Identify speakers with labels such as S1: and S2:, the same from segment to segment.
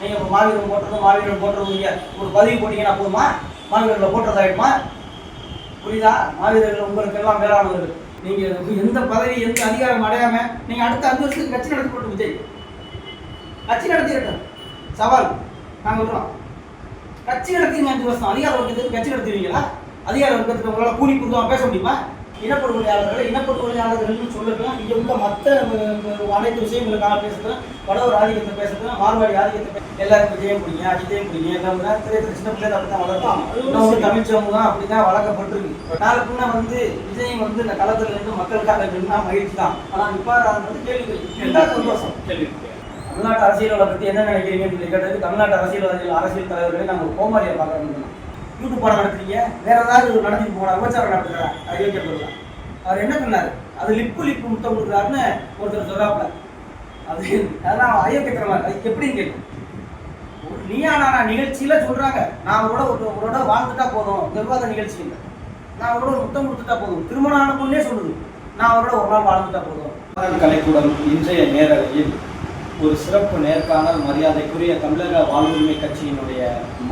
S1: நீங்கள் இப்போ மாவீரன் போட்டுறது மாவீரன் போட்டுறது நீங்கள் ஒரு பதிவு போட்டிங்கன்னா போதுமா மாவீரர்களை போட்டுறதாயிடுமா புரியுதா மாவீரர்கள் உங்களுக்கெல்லாம் மேலானவர்கள் நீங்கள் எந்த பதவி எந்த அதிகாரம் அடையாமல் நீங்கள் அடுத்த அஞ்சு வருஷத்துக்கு கட்சி நடத்தி போட்டு விஜய் கட்சி நடத்திருக்கோம் சவால் நாங்கள் விடுறோம் கட்சி நடத்திங்க அஞ்சு வருஷம் அதிகார வர்க்கத்துக்கு கட்சி நடத்துவீங்களா அதிகார வர்க்கத்துக்கு உங்களால் கூலி கொடுத்தவங்க பேச முடியுமா இனப்படுகொலையாளர்களை இனப்படுகொலையாளர்கள் சொல்லலாம் இங்கே உள்ள மற்ற அனைத்து விஷயங்களுக்காக பேசுகிறோம் வடவர் ஆதிக்கத்தை பேசுகிறோம் மார்வாடி ஆதிக்கத்தை எல்லாருக்கும் விஜயம் பிடிங்க அஜித்தையும் பிடிங்க எல்லாம் திரை சின்ன பிள்ளைகள் அப்படி தான் வளர்த்தோம் தமிழ் சமூகம் தான் அப்படி தான் வளர்க்கப்பட்டிருக்கு நாளுக்குன்னா வந்து விஜயம் வந்து இந்த களத்தில் இருந்து மக்களுக்காக நின்னா மகிழ்ச்சி தான் ஆனால் இப்போ வந்து கேள்வி எல்லா சந்தோஷம் கேள்வி தமிழ்நாட்டு அரசியலை பற்றி என்ன நினைக்கிறீங்கன்னு சொல்லி கேட்டது தமிழ்நாட்டு அரசியல்வாதிகள் அரசியல் தலைவர்களை நாங்கள் கோமாரியை பார்க்க முடியும் யூடியூப் படம் நடத்துறீங்க வேற ஏதாவது நடந்துட்டு போனா விபச்சாரம் நடத்துறா அது அவர் என்ன பண்ணார் அது லிப்பு லிப்பு முத்தம் கொடுக்குறாருன்னு ஒருத்தர் சொல்றாப்ல அது அதெல்லாம் அயோக்கியத்தனமா இருக்கு அதுக்கு எப்படின்னு கேட்கும் நீயா நானா நிகழ்ச்சியில சொல்றாங்க நான் கூட ஒரு உங்களோட வாழ்ந்துட்டா போதும் நிர்வாக நிகழ்ச்சி இல்லை நான் அவரோட ஒரு முத்தம் கொடுத்துட்டா போதும் திருமணம் ஆனப்பொண்ணே சொல்லுது நான் அவரோட ஒரு நாள் வாழ்ந்துட்டா போதும்
S2: கலைக்கூடம் இன்றைய நேரலையில் ஒரு சிறப்பு நேர்காணல் மரியாதைக்குரிய தமிழக வாழ்வுரிமை கட்சியினுடைய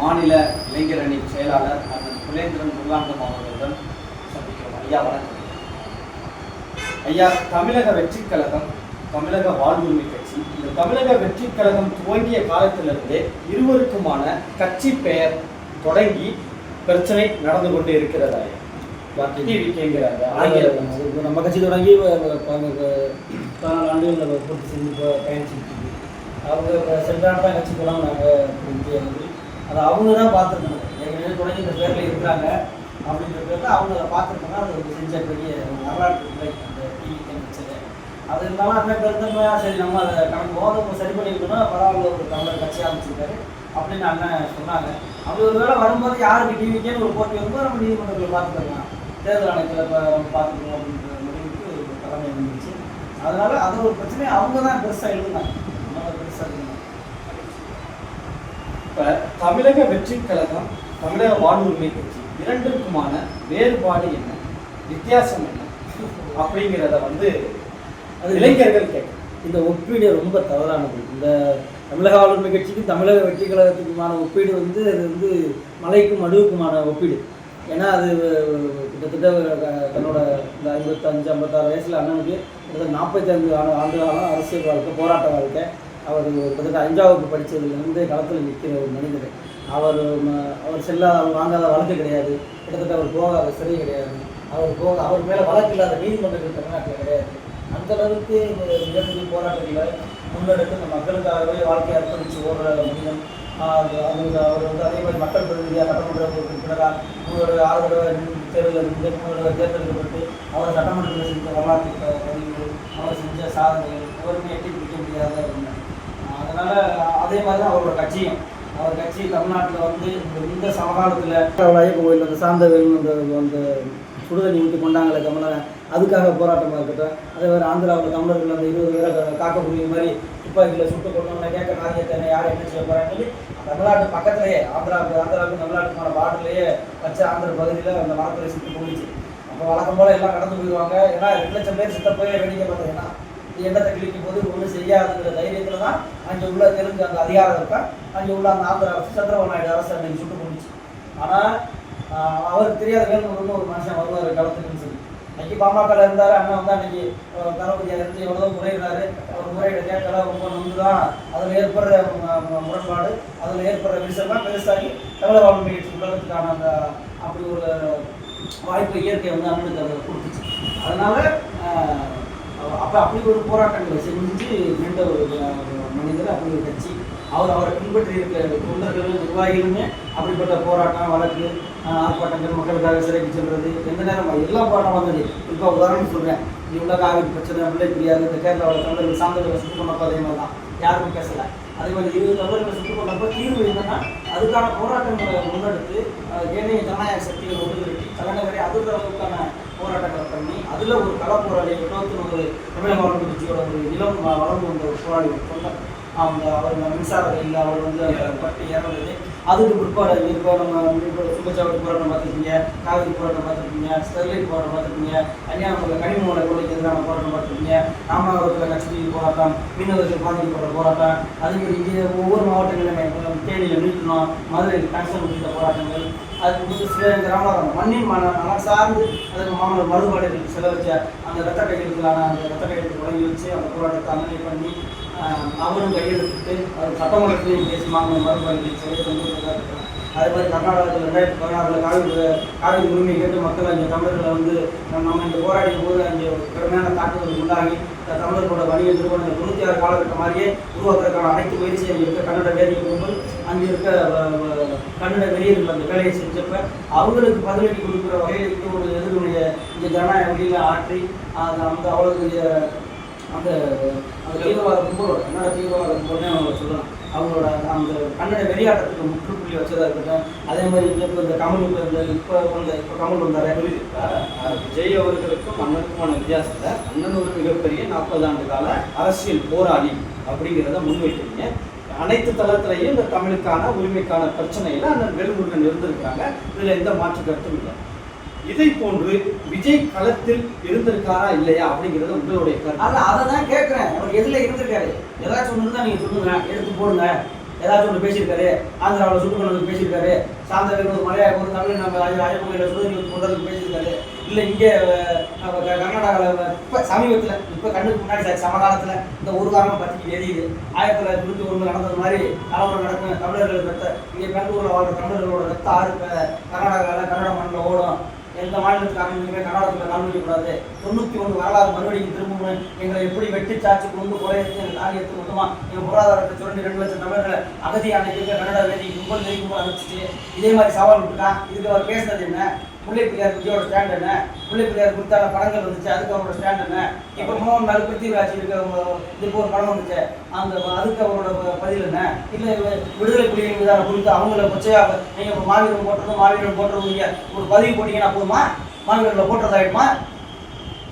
S2: மாநில இளைஞரணி அணி செயலாளர் அண்ணன் குலேந்திரன் முருகாந்தம் அவர்களிடம் சந்திக்கிறோம் ஐயா வணக்கம் ஐயா தமிழக வெற்றிக் கழகம் தமிழக வாழ்வுரிமை கட்சி இந்த தமிழக வெற்றிக் கழகம் துவங்கிய காலத்திலிருந்தே இருவருக்குமான கட்சி பெயர் தொடங்கி பிரச்சனை நடந்து கொண்டு இருக்கிறதா
S1: நம்ம கட்சி தொடங்கி பதினாலு ஆண்டுகள் செஞ்சு பயணிச்சுட்டு அவங்க சென்ற கட்சிக்கெல்லாம் நாங்கள் அதை அவங்க தான் பார்த்துருக்காங்க எங்கள் தொடங்கி இந்த பேரில் இருக்கிறாங்க அப்படின்ற பேரில் அவங்க அதை பார்த்துருக்காங்க அது செஞ்ச பெரிய வரலாற்று உரை அந்த டிவி வச்சது அது இருந்தாலும் அந்த பெருந்தமாக சரி நம்ம அதை கணக்கு நம்ம சரி பண்ணிக்கணும்னா பரவாயில்ல ஒரு தமிழர் கட்சி ஆரம்பிச்சிருக்காரு அப்படின்னு அண்ணன் சொன்னாங்க அப்படி ஒரு வேளை வரும்போது யாருக்கு டிவிக்கேன்னு ஒரு போட்டி வரும்போது நம்ம நீதிமன்றத்தில் பார்த்துக்கலாம் தேர்தல் ஆணையத்தில் பார்த்துக்கணும் அப்படின்ற முடிவுக்கு தலைமை இருந்துச்சு அதனால் அது ஒரு பிரச்சனை அவங்க தான் பெருசாக எழுதுனாங்க
S2: இப்போ தமிழக வெற்றி கழகம் தமிழக வாழ்வுரிமை கட்சி இரண்டிற்குமான வேறுபாடு என்ன வித்தியாசம் என்ன அப்படிங்கிறத வந்து இளைஞர்கள் கேட்கும்
S1: இந்த ஒப்பீடு ரொம்ப தவறானது இந்த தமிழக ஆளுமை கட்சிக்கும் தமிழக வெற்றி கழகத்துக்குமான ஒப்பீடு வந்து அது வந்து மலைக்கும் மடுவுக்குமான ஒப்பீடு ஏன்னா அது கிட்டத்தட்ட தன்னோட இந்த ஐம்பத்தஞ்சு ஐம்பத்தாறு வயசில் அண்ணனுக்கு கிட்டத்தட்ட நாற்பத்தி ஐந்து ஆண்டு ஆண்டு காலம் அரசியல் வாழ்க்கை போராட்ட வாழ்க்கை அவர் கிட்டத்தட்ட அஞ்சாவது வகுப்பு படித்ததுலேருந்து களத்தில் நிற்கிற ஒரு மனிதர் அவர் அவர் செல்லாத அவர் வாங்காத வழக்கு கிடையாது கிட்டத்தட்ட அவர் போகாத சிறை கிடையாது அவர் போக அவர் மேலே வழக்கு இல்லாத நீதிமன்றங்கள் தமிழ்நாட்டில் கிடையாது அந்த அளவுக்கு மிகப்பெரிய போராட்டங்களை முன்னெடுத்து இந்த மக்களுக்காகவே வாழ்க்கையை அர்ப்பணித்து ஓடுற மனிதன் அவங்க அவர் வந்து அதே மாதிரி மக்கள் பிரதிநிதியாக சட்டமன்ற உறுப்பினராக உங்களோட ஆதரவு தேர்தலில் இருந்து உங்களோட தேர்ந்தெடுக்கப்பட்டு அவர் சட்டமன்றத்தில் செஞ்ச வரலாற்று பதிவுகள் அவர் செஞ்ச சாதனைகள் எவருமே எட்டி பிடிக்க முடியாத அதனால் அதே மாதிரி தான் அவரோட கட்சியும் அவர் கட்சி தமிழ்நாட்டில் வந்து இந்த சமகாலத்தில் ஐயப்ப கோயில் அந்த சாந்தவேல் அந்த அந்த சுடுதண்ணி விட்டு கொண்டாங்களே தமிழரை அதுக்காக போராட்டமாக இருக்கட்டும் அதே மாதிரி ஆந்திராவில் தமிழர்கள் அந்த இருபது பேரை காக்கக்கூடிய மாதிரி துப்பாக்கியில் சுட்டு கொண்டோம்னா கேட்க காரியத்தை யார் என்ன செய்ய போகிறாங்கன்னு சொல்லி தமிழ்நாட்டு பக்கத்துலேயே ஆந்திராவுக்கு ஆந்திராவுக்கு தமிழ்நாட்டுக்கான பார்டர்லேயே வச்ச ஆந்திர பகுதியில் அந்த மரத்தில் சுட்டு போயிடுச்சு அப்போ வழக்கம் போல் எல்லாம் கடந்து போயிடுவாங்க ஏன்னா ரெண்டு லட்சம் பேர் சித்த போய் வேடிக்கை பார்த்தீங்கன்னா எண்ணத்தை கிழிக்கும் போது ஒன்றும் செய்யாதுங்கிற தைரியத்தில் தான் அங்கே உள்ள தெலுங்கு அந்த அதிகாரம் இருக்கா அங்கே உள்ள அந்த ஆந்திர அரசு சந்திரபாபு நாயுடு அரசு அன்னைக்கு சுட்டு முடிச்சு ஆனால் அவர் தெரியாத வேணும்னு ஒரு மனுஷன் வருவார் களத்துக்குன்னு சொல்லி அன்னைக்கு பாமக இருந்தார் அண்ணன் வந்து அன்னைக்கு தளபதியாக இருந்து எவ்வளோ முறையிடுறாரு அவர் முறையிட கேட்கல ரொம்ப நொந்து தான் அதில் ஏற்படுற முரண்பாடு அதில் ஏற்படுற விரிசல்லாம் பெருசாகி தமிழக வாழ்க்கை உலகத்துக்கான அந்த அப்படி ஒரு வாய்ப்பு இயற்கை வந்து அண்ணனுக்கு அதை கொடுத்துச்சு அதனால அப்போ அப்படி ஒரு போராட்டங்களை செஞ்சு நின்ற ஒரு மனிதர் அப்படி ஒரு கட்சி அவர் அவரை பின்பற்றி இருக்கிற தொண்டர்கள் நிர்வாகிகளுமே அப்படிப்பட்ட போராட்டம் வழக்கு ஆர்ப்பாட்டங்கள் மக்களுக்காக சிறைக்கு செல்வது எந்த நேரம் எல்லா போராட்டம் வந்தது இப்போ உதாரணம் சொல்கிறேன் இவ்வளோ காவிரி பிரச்சனை பிள்ளை தெரியாது இந்த கேரளாவில் தமிழர்கள் சார்ந்தவர்கள் சுட்டு பண்ணப்போ அதே மாதிரி தான் யாருக்கும் பேசலை அதே மாதிரி இருபது நபர்களை சுட்டு பண்ணப்போ தீர்வு என்னன்னா அதுக்கான போராட்டங்களை முன்னெடுத்து ஏனைய ஜனநாயக சக்திகள் ஒன்று திரட்டி தலைநகரை அதுக்கான போராட்டங்களை பண்ணி அதில் ஒரு போராளி இருபத்தி ஒரு தமிழக வாழ்வு கட்சியோட ஒரு இளம் வளர்ந்து வந்த ஒரு போராளி கொண்ட அந்த அவர் மின்சார ரயில் அவர் வந்து பட்டு ஏறது அதுக்கு பிற்பாடு இப்போ நம்ம இப்போ சுங்கச்சாவடி போராட்டம் பார்த்துருக்கீங்க காவிரி போராட்டம் பார்த்துருக்கீங்க ஸ்டெர்லைட் போராட்டம் பார்த்துருக்கீங்க கன்னியாகுமரியில் கனிமூல கொலைக்கு எதிரான போராட்டம் பார்த்துருக்கீங்க ராமநாதபுரத்தில் கட்சி போராட்டம் மீனவர்கள் போகிற போராட்டம் அதுமாதிரி இங்கே ஒவ்வொரு மாவட்டங்களிலும் தேனியில் நீட்டணும் மதுரையில் கனெக்ஷன் உள்ளிட்ட போராட்டங்கள் அது முடிச்சு இந்த ராமநாதபுரம் மண்ணின் மன சார்ந்து அதற்கு மாமல்லர் மறுபாடுகளுக்கு செலவச்ச அந்த ரத்த கைகளுக்கான அந்த ரத்த கைகளுக்கு வழங்கி வச்சு அந்த போராட்டத்தை அந்தனை பண்ணி அவரும் கையெழுத்துட்டு அவர் சட்டமன்றத்திலையும் பேசுவாங்க மறுபடியும் சொல்லிட்டு அதே மாதிரி கர்நாடகத்தில் ரெண்டாயிரத்தி பதினாறுல காவிரி காவிரி உரிமை கேட்டு மக்கள் அங்கே தமிழர்களை வந்து நம்ம இந்த போராடிய போது அங்கே கடுமையான தாக்குதல் உண்டாகி தமிழர்களோட வணிக நிறுவனங்கள் தொண்ணூற்றி ஆறு காலகட்டம் மாதிரியே உருவாக்குறதுக்கான அனைத்து முயற்சி அங்கே இருக்க கன்னட வேதி குழுக்கள் அங்கே இருக்க கன்னட வெளியர்கள் அந்த வேலையை செஞ்சப்ப அவங்களுக்கு பதிலடி கொடுக்குற வகையில் இருக்க ஒரு எதிர்வுடைய இந்த ஜனநாயக வழியில் ஆற்றி அந்த அவ்வளோ அந்த அந்த தீவிரவாத கும்பலோட கன்னட தீவிரவாத கும்பல்னு அவங்க சொல்லலாம் அவங்களோட அந்த கன்னட வெளியாட்டத்துக்கு முற்றுப்புள்ளி வச்சதாக இருக்கட்டும் அதே மாதிரி இப்போ இந்த கமல் இப்போ இந்த இப்போ வந்த இப்போ கமல் வந்தார்
S2: விஜய் அவர்களுக்கும் அண்ணனுக்குமான வித்தியாசத்தை அண்ணன் ஒரு மிகப்பெரிய நாற்பது ஆண்டு கால அரசியல் போராளி அப்படிங்கிறத முன்வைக்கிறீங்க அனைத்து தளத்திலையும் இந்த தமிழுக்கான உரிமைக்கான பிரச்சனையில் அண்ணன் வெளிமுருகன் இருந்திருக்காங்க இதில் எந்த மாற்று கருத்தும் இல்லை இதை போன்று விஜய் களத்தில் இருந்திருக்காரா இல்லையா அப்படிங்கிறது உங்களுடைய கருத்து
S1: அல்ல அதை தான் கேட்குறேன் அவர் எதில் இருந்திருக்காரு ஏதாச்சும் ஒன்று தான் நீங்கள் சொல்லுங்க எடுத்து போடுங்க ஏதாச்சும் ஒன்று பேசியிருக்காரு ஆந்திராவில் சுட்டுக்கொண்டு பேசியிருக்காரு சாயந்தரம் ஒரு மலையாக ஒரு தமிழ் நம்ம ராஜமொழியில் சுதந்திரம் போடுறதுக்கு பேசியிருக்காரு இல்லை இங்கே கர்நாடகாவில் இப்போ சமீபத்தில் இப்போ கண்ணுக்கு முன்னாடி சமகாலத்தில் இந்த ஒரு காரணம் பற்றி எரியுது ஆயிரத்தி தொள்ளாயிரத்தி தொண்ணூற்றி ஒன்று நடந்தது மாதிரி தலைமுறை நடக்கும் தமிழர்கள் ரத்த இங்கே பெங்களூரில் வாழ்கிற தமிழர்களோட ரத்த ஆறு கர்நாடகாவில் கன்னட மண்ணில் ஓடும் எந்த மாநிலத்துக்காரங்க இனிமேல் கர்நாடகத்தில் கால் வைக்கக்கூடாது தொண்ணூற்றி ஒன்று வரலாறு மறுபடியும் திரும்பணும் எங்களை எப்படி வெட்டி சாட்சி கொண்டு குறையத்து எங்கள் காரியத்துக்கு மொத்தமாக எங்கள் பொருளாதாரத்தை சுரண்டி ரெண்டு லட்சம் நபர்களை அகதி அன்னைக்கு கன்னட வேதி கும்பல் கும்பல் அனுப்பிச்சிட்டு இதே மாதிரி சவால் விட்டுட்டான் இதுக்கு அவர் பேசுனது என்ன முல்லை பிள்ளையார் விஜயோட ஸ்டாண்ட் என்ன முல்லை பிள்ளையார் குறித்தான படங்கள் வந்துச்சு அதுக்கு அவரோட ஸ்டாண்ட் என்ன இப்போ மோகன் நாள் பிருத்திவிராஜ் இருக்க இப்போ ஒரு படம் வந்துச்சு அந்த அதுக்கு அவரோட பதில் என்ன இல்லை விடுதலை புலிகள் மீதான குறித்து அவங்கள பச்சையாக நீங்கள் மாவீரன் போட்டுறது மாவீரன் போட்டுறது ஒரு பதிவு போட்டிங்கன்னா போதுமா மாவீரர்களை போட்டுறதாயிடுமா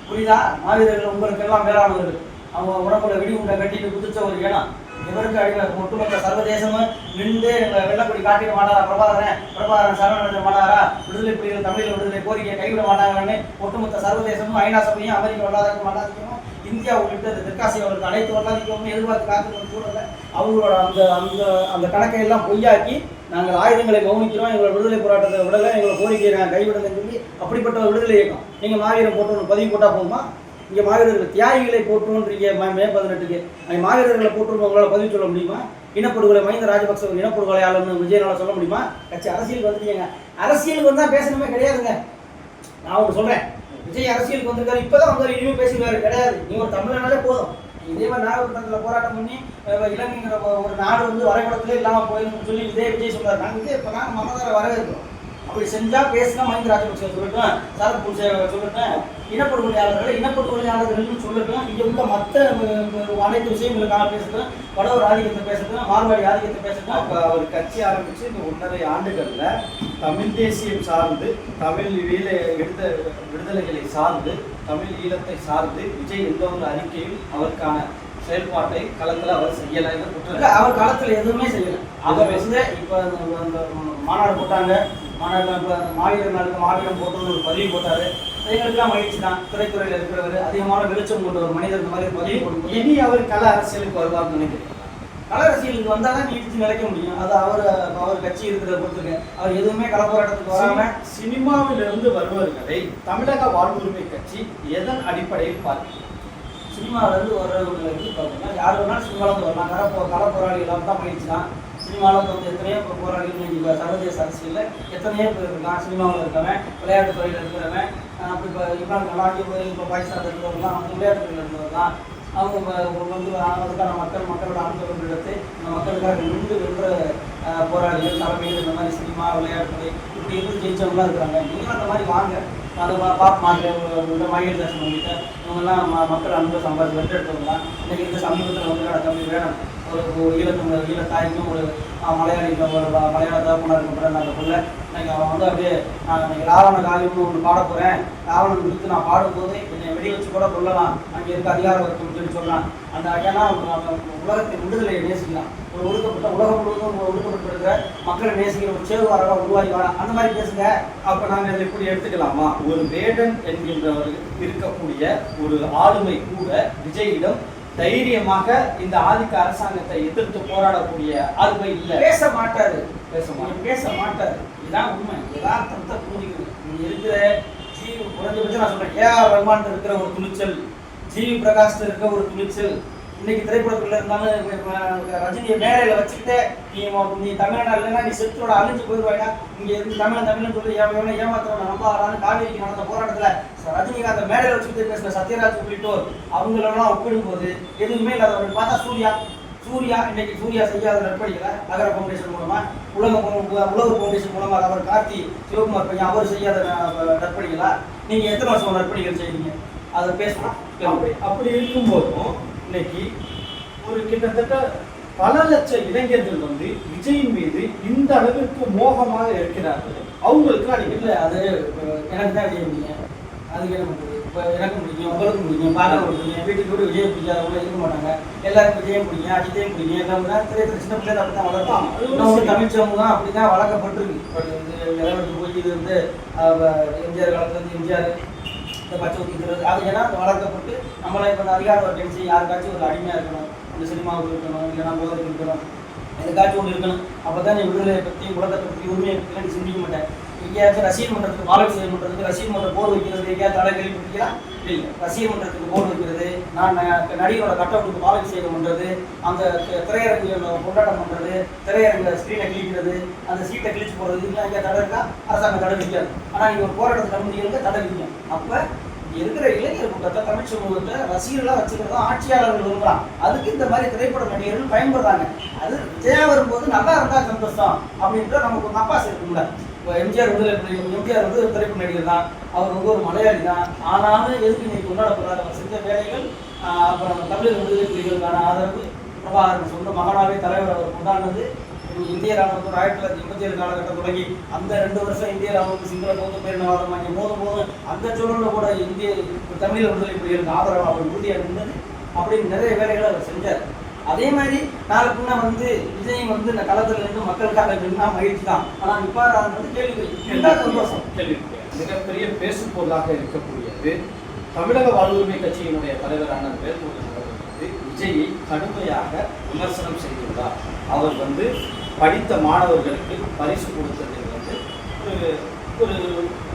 S1: புரியுதா மாவீரர்கள் உங்களுக்கு எல்லாம் மேலானவர்கள் அவங்க உடம்புல விடி உண்டை கட்டிட்டு குதிச்ச ஒரு இடம் இவருக்கு அடிமை ஒட்டுமொத்த சர்வதேசமும் நின்று வெள்ளப்படி காட்டிட மாட்டாரா பிரபாகரன் பிரபாகரன் சரணடைஞ்ச மாட்டாரா விடுதலை புலிகள் தமிழில் விடுதலை கோரிக்கையை கைவிட மாட்டாங்கன்னு ஒட்டுமொத்த சர்வதேசமும் ஐநா சபையும் அமெரிக்க வரலாறு வரலாற்றியும் இந்தியா உள்ளிட்ட தெற்காசியாவிற்கு அனைத்து வரலாற்றிக்கும் எதிர்பார்த்து காத்துக்கிற சூழலில் அவங்களோட அந்த அந்த அந்த கணக்கை எல்லாம் பொய்யாக்கி நாங்கள் ஆயுதங்களை கவனிக்கிறோம் எங்களோட விடுதலை போராட்டத்தை விடலை எங்களை கோரிக்கையை நாங்கள் கைவிடுங்கன்னு சொல்லி அப்படிப்பட்ட ஒரு விடுதலை இயக்கம் நீங்கள் மாவீரம் போட்டு ஒரு பதிவு போட்டால் போதுமா இங்கே மாவீரர்கள் தியாகிகளை போற்றுன்றீங்க மே பதினெட்டுக்கு அங்கே மாவீரர்களை போற்றுவோம் உங்களால் பதிவு சொல்ல முடியுமா இனப்படுகொலை மஹிந்த ராஜபக்ச இனப்படுகொலையாளர்னு விஜயனால சொல்ல முடியுமா கட்சி அரசியலுக்கு வந்துட்டீங்க அரசியலுக்கு வந்தால் பேசணுமே கிடையாதுங்க நான் அவங்க சொல்கிறேன் விஜய் அரசியலுக்கு வந்திருக்காரு தான் வந்தார் இனிமேல் பேசுவார் கிடையாது நீ ஒரு தமிழனாலே போதும் இதே மாதிரி நாகப்பட்டினத்தில் போராட்டம் பண்ணி இலங்கைங்கிற ஒரு நாடு வந்து வரைபடத்திலே இல்லாமல் போயிருந்து சொல்லி இதே விஜய் சொன்னார் நாங்கள் இதே இப்போ நாங்கள் மமதாரை வரவேற்கிறோம் அப்படி செஞ்சால் பேசினா மஹிந்த ராஜபக்சே சொல்லட்டும் சரத் பூசை சொல்லட்டும் இனப்படுகொலையாளர்கள் இனப்படுகொலையாளர்கள்னு சொல்லட்டும் இங்கே உள்ள மற்ற அனைத்து விஷயங்களுக்காக பேசட்டும் வடவர் ஆதிக்கத்தை பேசட்டும் மார்வாடி ஆதிக்கத்தை பேசட்டும்
S2: அப்போ அவர் கட்சி ஆரம்பித்து இந்த ஒன்றரை ஆண்டுகளில் தமிழ் தேசியம் சார்ந்து தமிழ் ஈழ விடுத விடுதலைகளை சார்ந்து தமிழ் ஈழத்தை சார்ந்து விஜய் எந்த ஒரு அறிக்கையும் அவருக்கான செயல்பாட்டை களத்தில் அவர் செய்யலை என்று குற்றம்
S1: அவர் களத்தில் எதுவுமே செய்யலை அதை வந்து இப்போ மாநாடு போட்டாங்க மாநாட்டில் மாநிலம் நடந்த மாநிலம் போட்டு ஒரு பதிவு போட்டார் எங்களுக்கெல்லாம் மகிழ்ச்சி தான் திரைத்துறையில் இருக்கிறவர் அதிகமான வெளிச்சம் கொண்ட ஒரு மனிதர் மாதிரி பதிவு கொடுக்கும் இனி அவர் கல அரசியலுக்கு வருவார்னு நினைக்கிறேன் கல அரசியலுக்கு வந்தால் தான் நீடித்து நிலைக்க முடியும் அது அவர் அவர் கட்சி இருக்கிறத பொறுத்துக்க அவர் எதுவுமே கல போராட்டத்துக்கு வராமல்
S2: சினிமாவிலிருந்து வருபவர்களை தமிழக வாழ்வுரிமை கட்சி எதன் அடிப்படையில் பார்க்கிறது
S1: சினிமாவிலேருந்து வர்றவங்களுக்கு பார்த்தீங்கன்னா யார் வேணாலும் சினிமாவிலேருந்து வரலாம் கல கல போராளிகளாக தான் மகிழ்ச்சி தான் சினிமாவில் வந்து எத்தனையோ இப்போ போராளிகள் இப்போ சர்வதேச அரசியலில் எத்தனையோ பேர் இருக்கான் சினிமாவில் இருக்கவன் விளையாட்டு துறையில் இருக்கிறவன் அப்படி இப்போ இம்ரான் கலாக்கி போய் இப்போ பாகிஸ்தானில் இருக்கிறவங்களாம் அவங்க விளையாட்டு துறையில் இருந்தவர் தான் அவங்க வந்து அவங்களுக்கான மக்கள் மக்களோட அனுபவங்கள் எடுத்து இந்த மக்களுக்காக நின்று வென்ற போராளிகள் தலைமையில் இந்த மாதிரி சினிமா விளையாட்டு துறை இப்படி இருந்து ஜெயிச்சவங்களாம் இருக்கிறாங்க நீங்களும் அந்த மாதிரி வாங்க அது பாப் மாதிரி மகிழ் தர்ஷன் கிட்ட இவங்கெல்லாம் மக்கள் அன்பு சம்பாதி வென்றெடுத்தவங்க தான் இன்றைக்கி இந்த சமீபத்தில் வந்து நடக்க வேணும் ஒரு ஈழத்து ஈழத்தாய்க்கும் ஒரு மலையாளி ஒரு மலையாள தகப்பனருக்கும் பிறந்தாங்க பிள்ளை இன்னைக்கு அவன் வந்து அப்படியே நான் இன்னைக்கு ராவண காலியம்னு ஒன்று பாடப்போகிறேன் போகிறேன் ராவணன் குறித்து நான் பாடும்போது என்னை வெடி வச்சு கூட கொள்ளலாம் அங்கே இருக்க அதிகாரம் வர்க்கம் சொல்லி சொல்கிறான் அந்த ஏன்னா உலகத்தை விடுதலையை நேசிக்கலாம் ஒரு ஒடுக்கப்பட்ட உலகம் முழுவதும் ஒடுக்கப்பட்டிருக்கிற மக்களை நேசிக்கிற ஒரு சேவாராக உருவாகி வாழ அந்த மாதிரி பேசுங்க
S2: அப்போ நாங்கள் அதை எப்படி எடுத்துக்கலாமா ஒரு வேடன் என்கின்றவர் இருக்கக்கூடிய ஒரு ஆளுமை கூட விஜயிடம் தைரியமாக இந்த ஆதிக்க அரசாங்கத்தை எதிர்த்து போராடக்கூடிய ஆளுமை இல்லை
S1: பேச மாட்டாரு பேச மாட்டார் பேச மாட்டாரு இதான் உண்மை யதார்த்தத்தை புரிஞ்சுக்கணும் நீ இருக்கிற ஜீவ் குறைஞ்சபட்சம் நான் சொல்றேன் ஏஆர் ரஹ்மான் இருக்கிற ஒரு துணிச்சல் ஜிவி பிரகாஷ்ல இருக்கிற ஒரு துணிச்சல் இன்னைக்கு திரைப்படத்தில் இருந்தாலும் ரஜினியை மேலையில வச்சுக்கிட்டு நீ நீ தமிழனா இல்லைன்னா நீ செத்தோட அழிஞ்சு போயிடுவாயா இங்கே இருந்து தமிழன் தமிழ்னு சொல்லி எவனை ஏமாத்துறவன் நம்பாதான்னு காவேரிக்கு நடந்த போராட்டத்தில் ரஜினிகாந்த மேடையில் வச்சுக்கிட்டு பேசின சத்யராஜ் உள்ளிட்டோர் அவங்களெல்லாம் ஒப்பிடும்போது எதுவுமே இல்லாத பார்த்தா சூர்யா சூர்யா இன்னைக்கு சூர்யா செய்யாத நற்பணிகளை நகர ஃபவுண்டேஷன் மூலமா உலக உலக ஃபவுண்டேஷன் மூலமா அவர் கார்த்தி சிவகுமார் பையன் அவர் செய்யாத நற்பணிகளா நீங்க எத்தனை வருஷம் நற்பணிகள் செய்வீங்க அதை பேசலாம் அப்படி அப்படி இருக்கும்போதும் இன்னைக்கு ஒரு கிட்டத்தட்ட பல லட்சம் இளைஞர்கள் வந்து விஜயின் மீது இந்த அளவிற்கு மோகமாக இருக்கிறார்கள் அவங்களுக்கு நீங்கள் இல்லை அது எனக்கு தான் விஜய் முடியும் அதுக்கு என்ன பண்ணுறது இப்போ எனக்கு முடியும் உங்களுக்கு முடியும் பாடம் முடியும் வீட்டுக்கு கூட விஜய் பிடிக்காதவங்க இருக்க மாட்டாங்க எல்லாருக்கும் விஜயம் பிடிக்கும் அஜித்தையும் பிடிக்கும் எல்லாரும் தான் திரை சின்ன பிள்ளைகள் அப்படி தான் வளர்ப்பான் இன்னும் தமிழ் சமூகம் அப்படி தான் வளர்க்கப்பட்டிருக்கு நிலவரத்து போய் இது வந்து எம்ஜிஆர் காலத்துலேருந்து எம்ஜிஆர் இந்த பச்சை ஊற்றிக்கிறது அது ஏன்னா வளர்க்கப்பட்டு நம்மளாம் இப்போ அதிகாரம் ஒரு டென்ஷன் யாருக்காச்சும் ஒரு அடிமையாக இருக்கணும் அந்த சினிமாவுக்கு இருக்கணும் இல்லைனா போதைக்கு இருக்கணும் எதுக்காச்சும் ஒன்று இருக்கணும் அப்போ தான் நீ விடுதலை பற்றி உலகத்தை பற்றி உரிமையை பற்றி சிந்திக்க மாட்டேன் எங்கேயாச்சும் ரசிகர் மன்றத்துக்கு மாலை செய்ய பண்ணுறதுக்கு ரசிகர் மன்றம் போர் வைக்கிறது எங்கேயாவது தலை கேள்வி ரசிகர் போர்டு வைக்கிறது நான் நடிகரோட கட்டவுட்டுக்கு பாலாபிஷேகம் பண்ணுறது அந்த திரையரங்கு கொண்டாட்டம் பண்ணுறது திரையரங்கில் ஸ்க்ரீனை கிழிக்கிறது அந்த சீட்டை கிழிச்சு போடுறது இல்லை இங்கே தடை இருக்கா அரசாங்கம் தடை வைக்காது ஆனால் நீங்கள் ஒரு போராட்டத்தை கம்பெனிகளுக்கு தடை வைக்கும் அப்போ இருக்கிற இளைஞர் கூட்டத்தை தமிழ் சமூகத்தை ரசிகர்களாக வச்சுக்கிறதா ஆட்சியாளர்கள் விரும்புகிறான் அதுக்கு இந்த மாதிரி திரைப்பட நடிகர்கள் பயன்படுறாங்க அது தேவை வரும்போது நல்லா இருந்தால் சந்தோஷம் அப்படின்ற நமக்கு ஒரு நப்பாசு இருக்கும்ல இப்போ எம்ஜிஆர் விடுதலை புலி எம்ஜிஆர் வந்து திரைப்பட நடிகர் தான் அவர் வந்து ஒரு மலையாளி தான் ஆனாலும் எதுக்கு இன்னைக்கு கொண்டாடப்படுறாரு அவர் செஞ்ச வேலைகள் அப்புறம் தமிழர் விடுதலை புலிகளுக்கான ஆதரவு பிரபாகரன் சொந்த மகனாவே தலைவர் அவர் கொண்டாடினது இந்திய ராணுவத்தோட ஆயிரத்தி தொள்ளாயிரத்தி எண்பத்தி ஏழு காலகட்டம் தொடங்கி அந்த ரெண்டு வருஷம் இந்திய ராணுவத்துக்கு சிங்கள போது பேரினவாதம் வாங்கி போதும் போது அந்த சூழலில் கூட இந்திய தமிழர் விடுதலை புலிகளுக்கு ஆதரவு அவர் உறுதியாக இருந்தது அப்படின்னு நிறைய வேலைகளை அவர் செஞ்சார் அதே மாதிரி நாளைக்குன்னா வந்து விஜய் வந்து இந்த களத்துல இருந்து மக்களுக்காக நின்னா மகிழ்ச்சி தான் ஆனால் வந்து கேள்வி சந்தோஷம் கேள்வி
S2: மிகப்பெரிய பேசு பொருளாக இருக்கக்கூடியது தமிழக வாழ்வுரிமை கட்சியினுடைய தலைவரான வேல்முருகன் அவர்கள் வந்து விஜயை கடுமையாக விமர்சனம் செய்துள்ளார் அவர் வந்து படித்த மாணவர்களுக்கு பரிசு கொடுத்ததில் வந்து ஒரு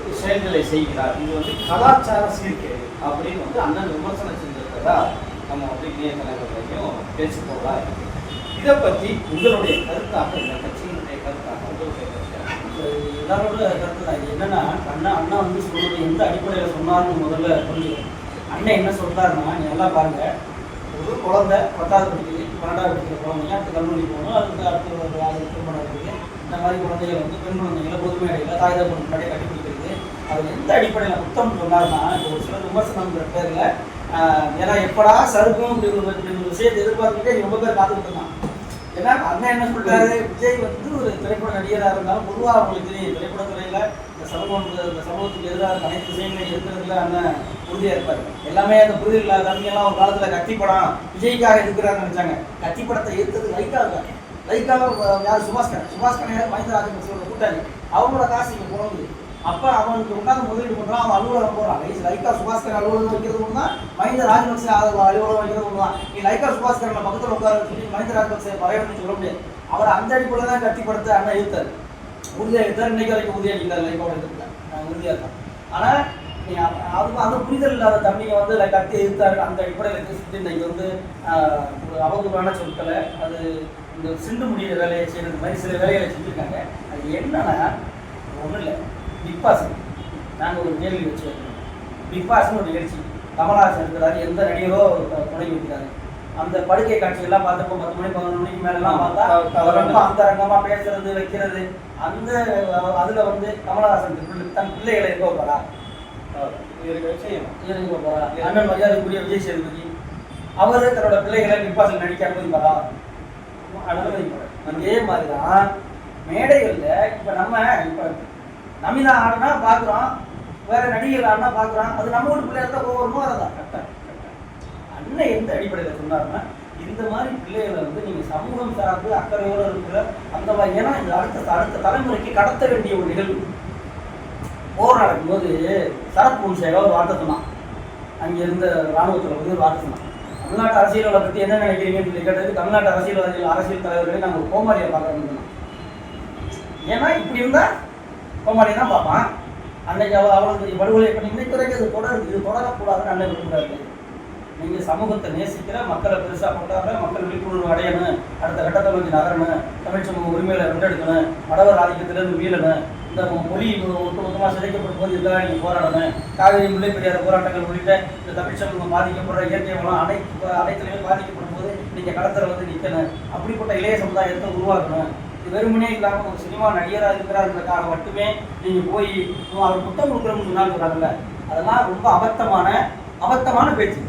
S2: ஒரு செயல்களை செய்கிறார் இது வந்து கலாச்சார சீர்கேடு அப்படின்னு வந்து அண்ணன் விமர்சனம் செஞ்சிருக்கிறதா நம்ம வந்து இணைய தலைவர்களையும் பேசி போகலாம் இதை பற்றி உங்களுடைய கருத்தாக இந்த கட்சியினுடைய கருத்தாக உங்களுக்கு
S1: எல்லாரோட கருத்து தான் இது என்னன்னா அண்ணா அண்ணா வந்து சொல்றது எந்த அடிப்படையில் சொன்னார்னு முதல்ல புரிஞ்சுக்கணும் அண்ணன் என்ன சொல்றாருன்னா எல்லாம் பாருங்க ஒரு குழந்தை பத்தாவது படிக்குது பன்னெண்டாவது படிக்கிற குழந்தைங்க அடுத்த கல்லூரி போகணும் அதுக்கு அடுத்து ஒரு ஆளுக்கு திருமணம் இருக்குது இந்த மாதிரி குழந்தைகள் வந்து பெண் குழந்தைகளை பொதுமை அடையில் தாய் தகவல் கடையை கட்டி கொடுக்குறது அது எந்த அடிப்படையில் குத்தம் சொன்னார்னா இப்போ ஒரு சில விமர்சனம் பேரில் ஏன்னா எப்படா சருக்கும் அப்படிங்கிற விஷயத்தை எதிர்பார்த்துட்டே ரொம்ப பேர் காத்துக்கிட்டு இருந்தான் ஏன்னா அண்ணன் என்ன சொல்றாரு விஜய் வந்து ஒரு திரைப்பட நடிகராக இருந்தாலும் பொதுவாக அவங்களுக்கு தெரியும் திரைப்பட துறையில் இந்த சமூகம் இந்த சமூகத்துக்கு எதிராக அனைத்து விஷயங்களையும் இருக்கிறதுல அண்ணன் உறுதியா இருப்பாரு எல்லாமே அந்த புரிதல் இல்லாத தண்ணியெல்லாம் ஒரு காலத்துல கத்தி படம் விஜய்க்காக எடுக்கிறான்னு நினைச்சாங்க கத்தி படத்தை ஏற்றது லைக்கா இருக்காங்க லைக்காக யார் சுபாஷ்கர் சுபாஷ்கர் யார் மஹிந்த ராஜன் கூட்டாளி அவங்களோட காசு இங்கே போனது அப்ப அவனுக்கு உண்டான முதலீடு பண்றான் அவன் அலுவலகம் போறான் லைகா சுபாஸ்கர் அலுவலகம் வைக்கிறது ஒன்று மஹிந்த ராஜபக்சே அலுவலகம் வைக்கிறது ஒன்று தான் நீ லைக்கா சுபாஸ்கரன் பக்கத்தில் உட்கார சொல்லி மஹிந்த ராஜபக்சே வரையணும்னு சொல்ல முடியாது அவர் அந்த அடிப்படையில் தான் கட்டி படுத்த அண்ணா எழுத்தார் உறுதியாக எழுத்தார் இன்னைக்கு வரைக்கும் உறுதியாக இல்லை லைக்காவோட எழுத்துல நான் உறுதியாக இருந்தேன் ஆனால் அது அந்த புரிதல் இல்லாத தம்பிங்க வந்து லைக் கட்டி எழுத்தாரு அந்த அடிப்படையில் சுற்றி இன்னைக்கு வந்து ஒரு அவதூறான சொற்களை அது இந்த சிண்டு முடிகிற வேலையை செய்யறது மாதிரி சில வேலைகளை செஞ்சுருக்காங்க அது என்னன்னா ஒன்றும் இல்லை பிக் பாஸ் நாங்கள் ஒரு கேள்வி வச்சுருக்கோம் பிக் பாஸ்னு ஒரு நிகழ்ச்சி கமலஹாசன் இருக்கிறார் எந்த நடிகரோ துணை வைக்கிறாரு அந்த படுக்கை காட்சியெல்லாம் பார்த்தப்போ பத்து மணி பதினொன்று மணிக்கு மேலெல்லாம் பார்த்தா ரொம்ப அந்த ரங்கமாக பேசுறது வைக்கிறது அந்த அதில் வந்து கமலஹாசன் தன் பிள்ளைகளை இருக்க போகிறா இருக்க போகிறா அண்ணன் மரியாதைக்குரிய விஜய் சேதுபதி அவர் தன்னோட பிள்ளைகளை பிக் பாஸில் நடிக்க அனுமதிப்பாரா அனுமதிப்பார் அதே மாதிரி தான் மேடைகளில் இப்போ நம்ம இப்போ நமிதா ஆடுனா பார்க்குறோம் வேற நடிகர் ஆடுனா பார்க்குறோம் அது நம்ம ஊர் பிள்ளையா தான் ஒவ்வொருமோ அதான் கரெக்டாக அண்ணன் எந்த அடிப்படையில் சொன்னாருன்னா இந்த மாதிரி பிள்ளைகளை வந்து நீங்கள் சமூகம் சார்ந்து அக்கறையோடு இருக்கிற அந்த மாதிரி ஏன்னா இந்த அடுத்த அடுத்த தலைமுறைக்கு கடத்த வேண்டிய ஒரு நிகழ்வு போர் நடக்கும்போது சரத் பூன்சேகா ஒரு வார்த்தை சொன்னான் அங்கே இருந்த இராணுவத்தில் வந்து ஒரு வார்த்தை சொன்னான் தமிழ்நாட்டு அரசியலை பற்றி என்ன நினைக்கிறீங்கன்னு சொல்லி கேட்டது தமிழ்நாட்டு அரசியல்வாதிகள் அரசியல் தலைவர்களை நாங்கள் கோமாரியை பார்க்கறோம்னு சொன்னோம் ஏன்னா இப்படி இருந்தால் மாதிரி தான் பார்ப்பான் அன்னைக்கு அவள் அவளுக்கு படுகொலை பண்ணி இன்னைக்கு வரைக்கும் அது தொடருது இது தொடரக்கூடாதுன்னு அண்ணன் விரும்புகிறாரு நீங்கள் சமூகத்தை நேசிக்கிற மக்களை பெருசாக கொண்டாட மக்கள் விழிப்புணர்வு அடையணும் அடுத்த கட்டத்தை நோக்கி நகரணும் தமிழ் சமூக உரிமையில ரெண்டெடுக்கணும் படவர் ஆதிக்கத்திலேருந்து வீழணும் இந்த மொழி ஒட்டு மொத்தமாக சிதைக்கப்படும் போது இதெல்லாம் நீங்கள் போராடணும் காவிரி முல்லை பெரியார் போராட்டங்கள் உள்ளிட்ட இந்த தமிழ் சமூகம் பாதிக்கப்படுற இயற்கை வளம் அனைத்து அனைத்துலையுமே பாதிக்கப்படும் போது நீங்கள் களத்தில் வந்து நிற்கணும் அப்படிப்பட்ட இளைய சமுதாயத்தை உருவாக்கணும் வெறுமனே இல்லாமல் ஒரு சினிமா நடிகராக இருக்கிறார்களுக்காக மட்டுமே நீங்கள் போய் அவர் புத்தகம் கொடுக்குறோம்னு சொன்னாங்க அதெல்லாம் ரொம்ப அபத்தமான அபத்தமான பேச்சு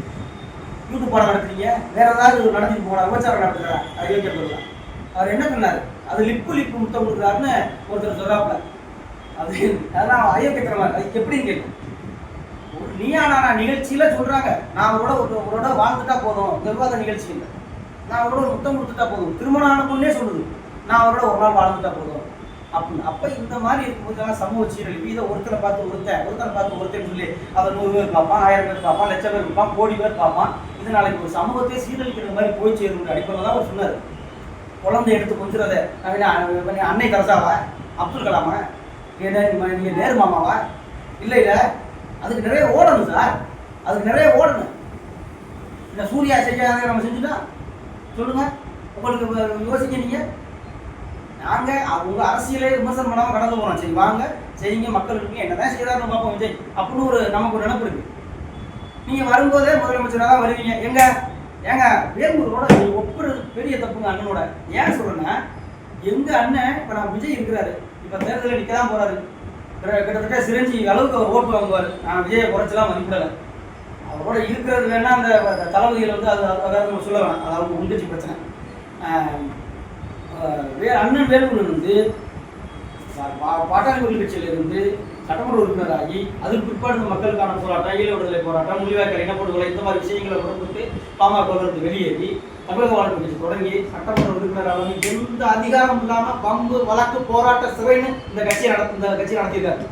S1: யூடியூப் படம் நடத்துறீங்க வேற ஏதாவது நடந்துட்டு போன விபச்சாரம் நடத்துகிறார் அயோக்கிய பொருளாக அவர் என்ன பண்ணார் அது லிப்பு லிப்பு முத்தம் கொடுக்குறாருன்னு ஒருத்தர் சொல்லாப்ல அது அதெல்லாம் அயோக்கியத்தனமாக அது எப்படின்னு கேட்கும் ஒரு நீயானா நிகழ்ச்சியில சொல்றாங்க நான் கூட ஒரு ஒரு வாழ்ந்துட்டா போதும் நிர்வாக நிகழ்ச்சி இல்லை நான் கூட முத்தம் கொடுத்துட்டா போதும் திருமணம் ஆன சொல்லுது நான் அவரோட ஒரு நாள் வாழ்ந்துட்டா போதும் அப்படின்னு அப்போ இந்த மாதிரி இருக்கும்போதெல்லாம் சமூக சீரழிவு இதை ஒருத்தரை பார்த்து ஒருத்தன் ஒருத்தரை பார்த்து ஒருத்தன் சொல்லி அவர் நூறு பேர் பார்ப்பான் ஆயிரம் பேர் பார்ப்பான் லட்சம் பேர் இருப்பான் கோடி பேர் பார்ப்பான் இது நாளைக்கு ஒரு சமூகத்தை சீரழிக்கிற மாதிரி போய் சேரும் அடிப்படையில் தான் அவர் சொன்னார் குழந்தை எடுத்து கொஞ்சிறத அன்னை தரசாவா அப்துல் கலாமா நீங்கள் நேரு மாமாவா இல்லை இல்லை அதுக்கு நிறைய ஓடணும் சார் அதுக்கு நிறைய ஓடணும் இந்த சூர்யா செய்யாத நம்ம செஞ்சுட்டா சொல்லுங்கள் உங்களுக்கு யோசிக்க நீங்கள் நாங்கள் அவங்க அரசியலே விமர்சனம் பண்ணாமல் கடந்து போகிறோம் சரி வாங்க சரிங்க மக்கள் இருக்கீங்க என்ன தான் செய்தாருன்னு பார்ப்போம் விஜய் அப்படின்னு ஒரு நமக்கு ஒரு நினப்பு இருக்கு நீங்கள் வரும்போதே முதலமைச்சராக தான் வருவீங்க எங்க ஏங்க வேம்பூரோட ஒப்புறது பெரிய தப்புங்க அண்ணனோட ஏன் சொல்கிறேன்னா எங்கள் அண்ணன் இப்போ நான் விஜய் இருக்கிறாரு இப்போ தேர்தலில் நிற்க தான் போகிறாரு கிட்டத்தட்ட சிரஞ்சி அளவுக்கு அவர் ஓட்டு வாங்குவார் நான் விஜயை குறைச்சலாம் மதிப்பிடலை அவரோட இருக்கிறது வேணா அந்த தளபதியில் வந்து அது அதாவது நம்ம சொல்ல வேணாம் அதாவது அவங்க பிரச்சனை வேறு அண்ணன் வேலுமணன் வந்து பாட்டாளி மக்கள் கட்சியிலிருந்து சட்டமன்ற உறுப்பினராகி அதுக்கு பிற்பாடு மக்களுக்கான போராட்டம் ஈழ விடுதலை போராட்டம் முழுவாக்கர் இனப்படுகொலை இந்த மாதிரி விஷயங்களை உடம்புட்டு பாமகவிலிருந்து வெளியேறி தமிழக வாழ்க்கை கட்சி தொடங்கி சட்டமன்ற உறுப்பினராக எந்த அதிகாரம் இல்லாமல் பம்பு வழக்கு போராட்ட சிறைன்னு இந்த கட்சியை நடத்த இந்த கட்சி நடத்தியிருக்காரு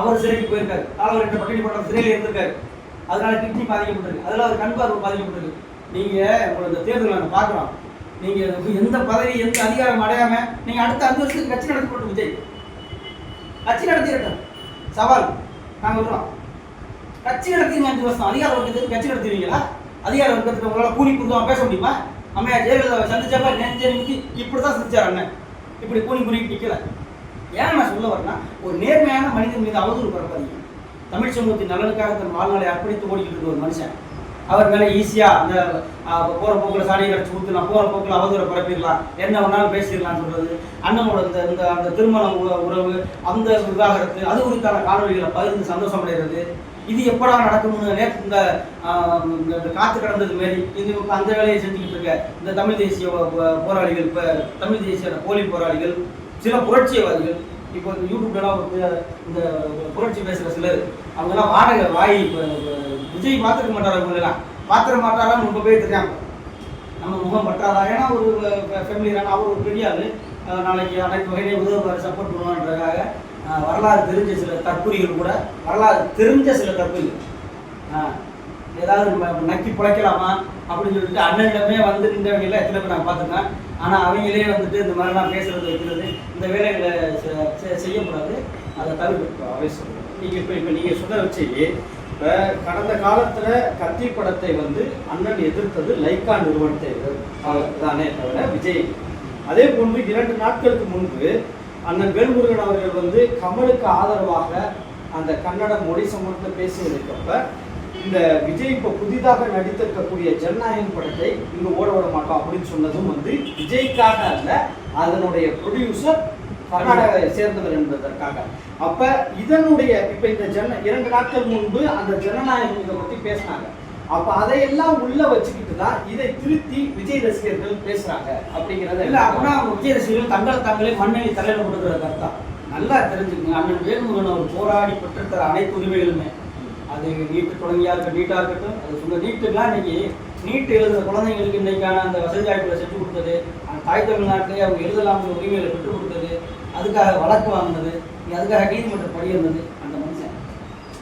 S1: அவர் சிறைக்கு போயிருக்காரு ஆனால் ரெண்டு பட்டியல் சிறையில் இருந்திருக்காரு அதனால கிட்னி பாதிக்கப்பட்டிருக்கு அதில் அவர் கண் பாதிக்கப்பட்டிருக்கு நீங்கள் உங்களுக்கு தேர்தலில் நாங்கள் பார்க்குறோம் நீங்கள் எந்த பதவி எந்த அதிகாரம் அடையாமல் நீங்கள் அடுத்த அஞ்சு வருஷத்துக்கு கட்சி நடத்தி போட்டு விஜய் கட்சி நடத்திடட்டும் சவால் நாங்கள் விடுறோம் கட்சி நடத்திங்க அஞ்சு வருஷம் அதிகார வர்க்கத்துக்கு கட்சி நடத்துவீங்களா அதிகார வர்க்கத்துக்கு உங்களால் கூலி கொடுத்தோம் பேச முடியுமா அம்மையா ஜெயலலிதா சந்திச்சப்ப நெஞ்சரிக்கு இப்படி தான் செஞ்சார் அண்ணன் இப்படி கூலி கூலி நிற்கல ஏன் நான் சொல்ல வரேன்னா ஒரு நேர்மையான மனிதன் மீது அவதூறு பரப்பாதீங்க தமிழ் சமூகத்தின் நலனுக்காக தன் வாழ்நாளை அர்ப்பணித்து ஓடிக்கிட்டு இருந்த ஒரு மனுஷன் அவர் மேலே ஈஸியாக அந்த போகிற போக்கில் சாணியை கடைச்சி நான் போகிற போக்கில் அவதூறை பிறப்பிடலாம் என்ன வேணாலும் பேசிடலாம் சொல்கிறது அண்ணனோட இந்த இந்த அந்த திருமண உறவு அந்த விவாகரத்து அது குறித்தான காணொலிகளை பகிர்ந்து சந்தோஷம் அடைகிறது இது எப்படா நடக்கும்னு நேற்று இந்த காற்று கடந்தது மாரி இது அந்த வேலையை செஞ்சுக்கிட்டு இருக்க இந்த தமிழ் தேசிய போராளிகள் இப்போ தமிழ் தேசிய போலி போராளிகள் சில புரட்சியவாதிகள் இப்போ யூடியூப்லாம் இந்த புரட்சி பேசுகிற சிலர் அவங்கெல்லாம் வாடகை வாய் விஜய் பார்த்துக்க மாட்டாரா இவங்களெல்லாம் பார்த்துட மாட்டாரான்னு ரொம்ப பேர் தெரியாங்க நம்ம முகம் பற்றாதா ஏன்னா ஒரு ஃபேமிலி அவர் ஒரு பெரிய நாளைக்கு அனைத்து வகையிலே உதவுவார் சப்போர்ட் பண்ணுவான்றதுக்காக வரலாறு தெரிஞ்ச சில தற்கூரிகள் கூட வரலாறு தெரிஞ்ச சில தற்கூரிகள் ஏதாவது நக்கி பிழைக்கலாமா அப்படின்னு சொல்லிட்டு அண்ணனிடமே வந்து நின்றவங்கள எத்தனை பேர் நான் பார்த்துருக்கேன் ஆனால் அவங்களே வந்துட்டு இந்த மாதிரிலாம் பேசுறது வைக்கிறது இந்த வேலைகளை செய்யக்கூடாது அதை தவிர்ப்பு
S2: அவை சொல்லுங்கள் நீங்கள் இப்போ இப்போ நீங்கள் சொல்ல வச்சு இப்போ கடந்த காலத்தில் கத்தி படத்தை வந்து அண்ணன் எதிர்த்தது லைக்கா நிறுவனத்தை தானே தவிர விஜய் அதே போன்று இரண்டு நாட்களுக்கு முன்பு அண்ணன் வேல்முருகன் அவர்கள் வந்து கமலுக்கு ஆதரவாக அந்த கன்னட மொழி சம்பந்தத்தை பேசியதுக்கப்ப இந்த விஜய் இப்போ புதிதாக நடித்திருக்கக்கூடிய ஜனநாயகன் படத்தை இங்கே ஓட விட மாட்டோம் அப்படின்னு சொன்னதும் வந்து விஜய்க்காக அல்ல அதனுடைய ப்ரொடியூசர் கர்நாடகாவை சேர்ந்தவர் என்பதற்காக அப்ப இதனுடைய இப்ப இந்த ஜன இரண்டு நாட்கள் முன்பு அந்த ஜனநாயகத்தை பத்தி பேசினாங்க அப்ப அதையெல்லாம் உள்ள வச்சுக்கிட்டு தான் இதை திருத்தி விஜய் ரசிகர்கள் பேசுறாங்க அப்படிங்கறத இல்ல
S1: அப்படின்னா விஜய் ரசிகர்கள் தங்களை தாங்களே மண்ணெண்ணி தலையில கொடுக்குற கருத்தா நல்லா தெரிஞ்சுக்கணும் அண்ணன் வேல்முருகன் அவர் போராடி பெற்றுத்தர அனைத்து உரிமைகளுமே அது நீட்டு குழந்தையா இருக்கட்டும் நீட்டா இருக்கட்டும் அது சொன்ன நீட்டுக்கெல்லாம் இன்னைக்கு நீட்டு எழுதுற குழந்தைங்களுக்கு இன்னைக்கான அந்த வசதி வாய்ப்புகளை செஞ்சு கொடுத்தது தாய் தமிழ்நாட்டிலேயே அவங்க எழுதலாம் உரிமைகளை பெற்றுக் கொடுத்தது அதுக்காக வழக்கு வாங்கினது நீ அதுக்காக நீதிமன்றம் படி இருந்தது அந்த மனுஷன்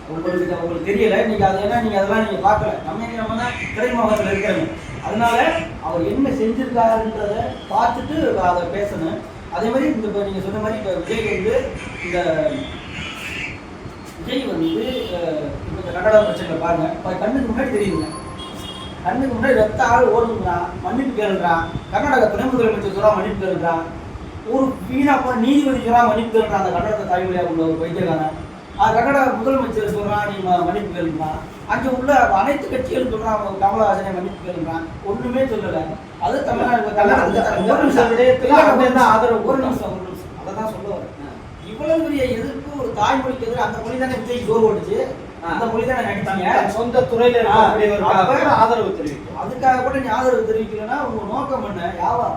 S1: உங்களுக்கு உங்களுக்கு தெரியல நீங்கள் அது ஏன்னா நீங்கள் அதெல்லாம் நீங்கள் பார்க்கல நம்ம நம்ம தான் திரைமுகத்தில் இருக்கிறவங்க அதனால அவர் என்ன செஞ்சிருக்காருன்றத பார்த்துட்டு அதை பேசணும் அதே மாதிரி இந்த இப்போ நீங்கள் சொன்ன மாதிரி இப்போ விஜய் வந்து இந்த விஜய் வந்து இப்போ இந்த கன்னட பிரச்சனை பாருங்கள் கண்ணுக்கு முன்னாடி தெரியுதுங்க கண்ணுக்கு முன்னாடி ரத்த ஆள் ஓடுங்கிறான் மன்னிப்பு கேளுறான் கர்நாடக துணை முதலமைச்சர் சொல்கிறான் மன்னிப்பு கேளுறான் ஒரு வீணா போன நீதிபதி சொன்னால் மன்னிப்பு கேட்குற அந்த கட்டடத்தை தலைமையாக உள்ள ஒரு வைத்திருக்காங்க அந்த கட்டட முதலமைச்சர் சொல்கிறான் நீ மன்னிப்பு கேளுங்கிறான் அங்கே உள்ள அனைத்து கட்சிகளும் சொல்கிறான் கமலஹாசனை மன்னிப்பு கேளுங்கிறான் ஒன்றுமே சொல்லலை அது தமிழ்நாடு ஆதரவு ஒரு நிமிஷம் ஒரு நிமிஷம் அதை தான் சொல்லுவார் இவ்வளவு பெரிய எதிர்ப்பு ஒரு தாய்மொழிக்கு எதிராக அந்த மொழி தானே விஜய் ஜோர் ஓடிச்சு அந்த மொழி தானே நடித்தாங்க
S2: சொந்த துறையில
S1: ஆதரவு தெரிவிக்கும் அதுக்காக கூட நீ ஆதரவு தெரிவிக்கலன்னா உங்க நோக்கம் என்ன யாவா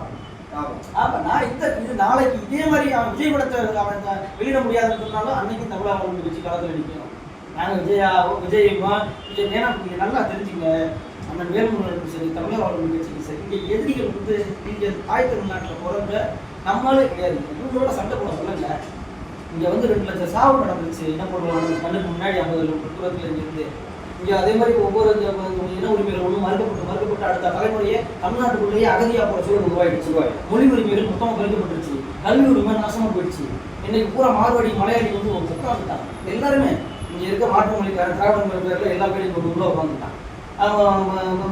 S1: அப்போ நான் இந்த இது நாளைக்கு இதே மாதிரி அவன் விஜய் படத்தை அவன் வெளியிட முடியாதுன்னு சொன்னாலும் அன்னைக்கு தமிழக வந்து வச்சு காலத்தில் நிற்கிறோம் நாங்கள் விஜயாவோ விஜயமோ விஜய் ஏன்னா நீங்கள் நல்லா தெரிஞ்சுங்க அண்ணன் வேல்முருகனுக்கும் சரி தமிழக வாழ்வு நிகழ்ச்சிக்கும் சரி இங்கே எதிரிகள் வந்து இங்கே தாய் தமிழ்நாட்டில் பிறந்த நம்மளே கிடையாது உங்களோட சண்டை போட சொல்லல இங்கே வந்து ரெண்டு லட்சம் சாவு நடந்துச்சு என்ன பண்ணுவாங்க கண்ணுக்கு முன்னாடி ஐம்பது கிலோமீட்டர் இருந்து இங்கே அதே மாதிரி ஒவ்வொரு இன உரிமைகள் ஒன்றும் மறுக்கப்பட்டு மறுக்க தலைமுறையை தமிழ்நாட்டுக்குள்ளேயே அகதியா போற சூழல் உருவாயிடுச்சு மொழி உரிமைகள் மொத்தமாக குறைக்கப்பட்டுருச்சு கல்வி உரிமை நாசமா போயிடுச்சு இன்னைக்கு பூரா மார்வாடி மலையாளி வந்து உட்காந்துட்டான் எல்லாருமே இங்க இருக்க மாற்று மொழிக்காரன் திராவிட மொழிக்காரில் எல்லா பேரையும் கொண்டு உள்ள உட்காந்துட்டான்